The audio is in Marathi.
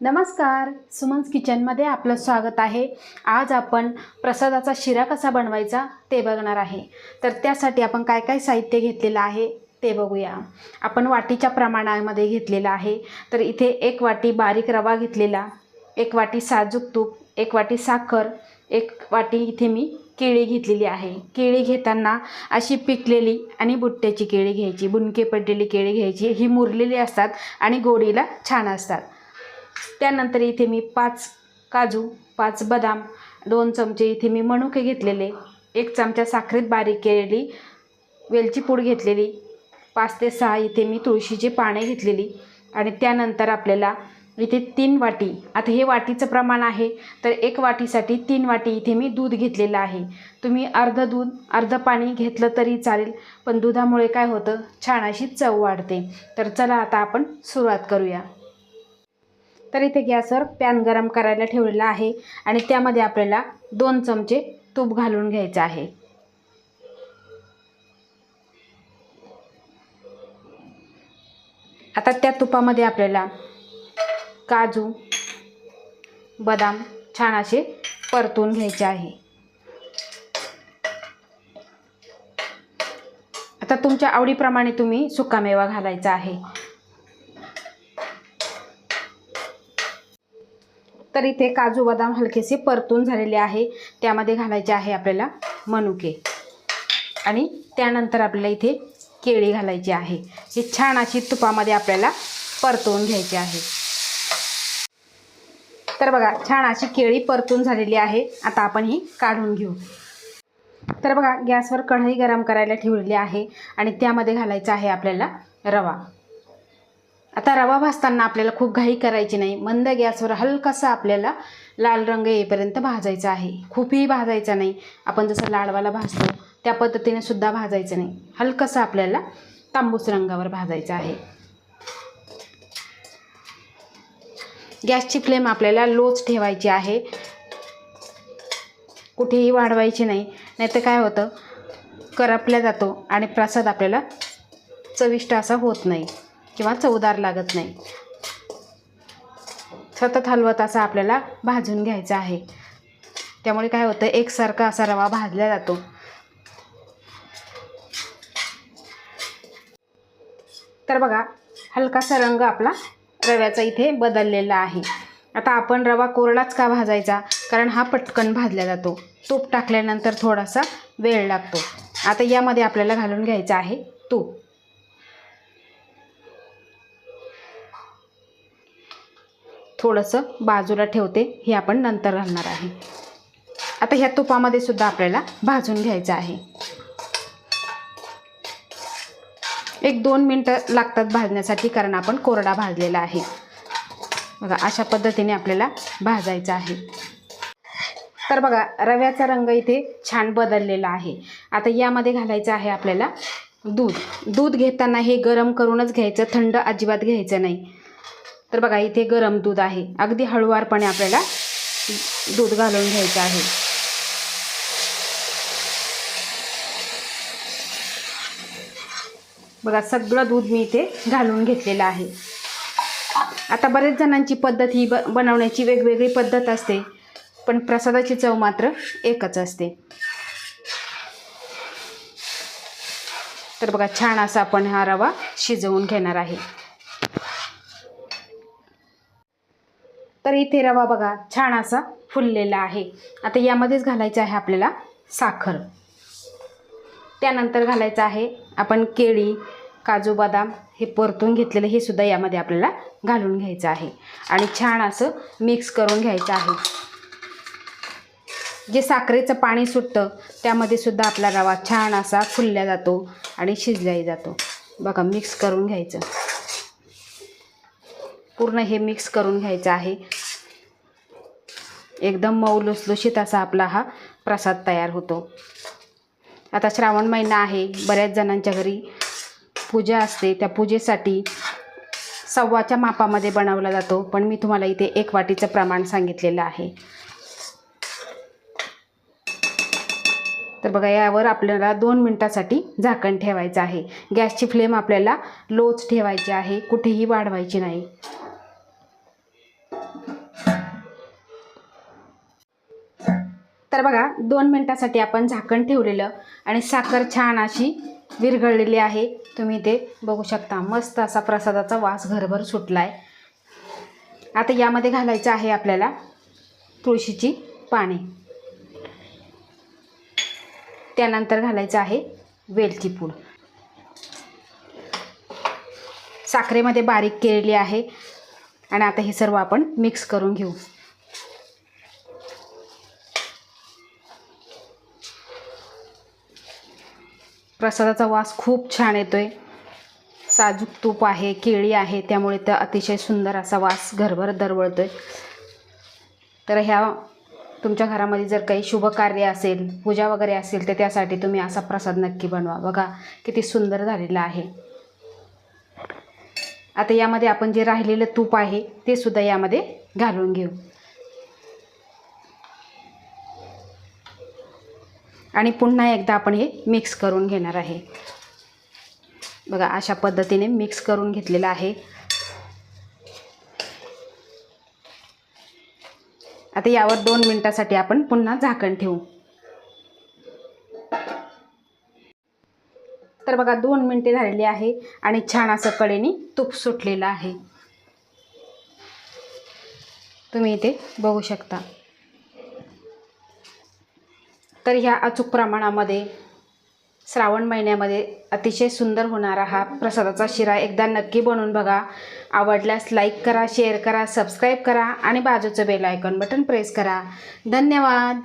नमस्कार सुमन्स किचनमध्ये आपलं स्वागत आहे. आज आपण प्रसादाचा शिरा कसा बनवायचा ते बघणार आहे. तर त्यासाठी आपण काय काय साहित्य घेतलेलं आहे ते बघूया. आपण वाटीच्या प्रमाणामध्ये घेतलेलं आहे. तर इथे एक वाटी बारीक रवा घेतलेला एक वाटी साजूक तूप एक वाटी साखर एक वाटी इथे मी केळी घेतलेली आहे. केळी घेताना अशी पिकलेली आणि बुट्ट्याची केळी घ्यायची बुनके पडलेली केळी घ्यायची ही मुरलेली असतात आणि गोडीला छान असतात. त्यानंतर इथे मी पाच काजू पाच बदाम दोन चमचे इथे मी मनुके घेतलेले. एक चमचा साखरेत बारीक केलेली वेलची पूड घेतलेली. पाच ते सहा इथे मी तुळशीची पाने घेतलेली. आणि त्यानंतर आपल्याला इथे तीन वाटी आता हे वाटीचं प्रमाण आहे तर एक वाटीसाठी तीन वाटी इथे मी दूध घेतलेलं आहे. तुम्ही अर्ध दूध अर्ध पाणी घेतलं तरी चालेल पण दुधामुळे काय होतं? छान अशी चव वाढते. तर चला आता आपण सुरुवात करूया. तर इथे गॅसवर पॅन गरम करायला ठेवलेला आहे. आणि त्यामध्ये आपल्याला दोन चमचे तूप घालून घ्यायचं आहे. आता त्या तुपामध्ये आपल्याला काजू बदाम छान असे परतून घ्यायचे आहे. आता तुमच्या आवडीप्रमाणे तुम्ही सुकामेवा घालायचा आहे. तर इथे काजू बदाम हलकेसे परतून झालेले आहे. त्यामध्ये घालायचे आहे आपल्याला मनुके. आणि त्यानंतर आपल्याला इथे केळी घालायची आहे. ही छान अशी तुपामध्ये आपल्याला परतवून घ्यायची आहे. तर बघा छान अशी केळी परतून झालेली आहे. आता आपण ही काढून घेऊ. तर बघा गॅसवर कढई गरम करायला ठेवलेली आहे. आणि त्यामध्ये घालायचं आहे आपल्याला रवा. आता रवा भाजताना आपल्याला खूप घाई करायची नाही. मंद गॅसवर हलकासा आपल्याला लाल रंग येईपर्यंत भाजायचा आहे. खूपही भाजायचा नाही. आपण जसं लाडवाला भाजतो त्या पद्धतीने सुद्धा भाजायचं नाही. हलकंसं आपल्याला तांबूस रंगावर भाजायचं आहे. गॅसची फ्लेम आपल्याला लोच ठेवायची आहे. कुठेही वाढवायची नाही. नाहीतर काय होतं? करपल्या जातो आणि प्रसाद आपल्याला चविष्ट असा होत नाही. किंवा चवदार लागत नाही. सतत हलवत असा आपल्याला भाजून घ्यायचा आहे. त्यामुळे काय होतं एकसारखा असा रवा भाजला जातो. तर बघा हलकासा रंग आपला रव्याचा इथे बदललेला आहे. आता आपण रवा कोरडाच का भाजायचा? कारण हा पटकन भाजला जातो. तूप टाकल्यानंतर थोडासा वेळ लागतो. आता यामध्ये आपल्याला घालून घ्यायचा आहे तूप. थोडंसं बाजूला ठेवते. हे आपण नंतर घालणार आहे. आता ह्या तुपामध्ये सुद्धा आपल्याला भाजून घ्यायचं आहे. एक दोन मिनटं लागतात भाजण्यासाठी कारण आपण कोरडा भाजलेला आहे. बघा अशा पद्धतीने आपल्याला भाजायचं आहे. तर बघा रव्याचा रंग इथे छान बदललेला आहे. आता यामध्ये घालायचं आहे आपल्याला दूध. दूध घेताना हे गरम करूनच घ्यायचं थंड अजिबात घ्यायचं नाही. तर बघा इथे गरम दूध आहे. अगदी हळुवारपणे आपल्याला दूध घालून घ्यायचं आहे. बघा सगळं दूध मी इथे घालून घेतलेलं आहे. आता बरेच जणांची पद्धत ही ब बनवण्याची वेगवेगळी पद्धत असते पण प्रसादाची चव मात्र एकच असते. तर बघा छान असा आपण हा रवा शिजवून घेणार आहे. तर इथे रवा बघा छान असा फुललेला आहे. आता यामध्येच घालायचं आहे आपल्याला साखर. त्यानंतर घालायचं आहे आपण केळी काजू बदाम हे परतून घेतलेलं हे सुद्धा यामध्ये आपल्याला घालून घ्यायचं आहे. आणि छान असं मिक्स करून घ्यायचं आहे. जे साखरेचं पाणी सुटतं त्यामध्ये सुद्धा आपला रवा छान असा फुलल्या जातो आणि शिजलाही जातो. बघा मिक्स करून घ्यायचं. पूर्ण हे मिक्स करून घ्यायचं आहे. एकदम मऊ लुसलुशीत असा आपला हा प्रसाद तयार होतो. आता श्रावण महिना आहे. बऱ्याच जणांच्या घरी पूजा असते. त्या पूजेसाठी सव्वाच्या मापामध्ये बनवला जातो. पण मी तुम्हाला इथे एक वाटीचं प्रमाण सांगितलेलं आहे. तर बघा यावर आपल्याला दोन मिनटासाठी झाकण ठेवायचं आहे. गॅसची फ्लेम आपल्याला लोच ठेवायची आहे. कुठेही वाढवायची नाही. तर बघा दोन मिनटासाठी आपण झाकण ठेवलेलं आणि साखर छान अशी विरघळलेली आहे. तुम्ही ते बघू शकता मस्त असा प्रसादाचा वास घरभर सुटला आहे आता यामध्ये घालायचं आहे आपल्याला तुळशीची पाने. त्यानंतर घालायचं आहे वेलची पूड. साखरेमध्ये बारीक केलेली आहे. आणि आता हे सर्व आपण मिक्स करून घेऊ. प्रसादाचा वास खूप छान येतोय. साजूक तूप आहे केळी आहे त्यामुळे तर अतिशय सुंदर असा वास घरभर दरवळतोय. तर ह्या तुमच्या घरामध्ये जर काही शुभ कार्य असेल पूजा वगैरे असेल तर त्यासाठी तुम्ही असा प्रसाद नक्की बनवा. बघा किती सुंदर झालेला आहे. आता यामध्ये आपण जे राहिलेलं तूप आहे ते सुद्धा यामध्ये घालून घेऊ. आणि पुन्हा एकदा आपण हे मिक्स करून घेणार आहे. बघा अशा पद्धतीने मिक्स करून घेतलेलं आहे. आता यावर दोन मिनटासाठी आपण पुन्हा झाकण ठेवू. तर बघा दोन मिनटे झालेली आहे आणि छान असं कडेने तूप सुटलेलं आहे. तुम्ही इथे बघू शकता. तर ह्या अचूक प्रमाणामध्ये श्रावण महिन्यामध्ये अतिशय सुंदर होणारा हा प्रसादाचा शिरा एकदा नक्की बनवून बघा. आवडल्यास लाईक करा शेअर करा सबस्क्राईब करा आणि बाजूचं बेल आयकॉन बटन प्रेस करा. धन्यवाद!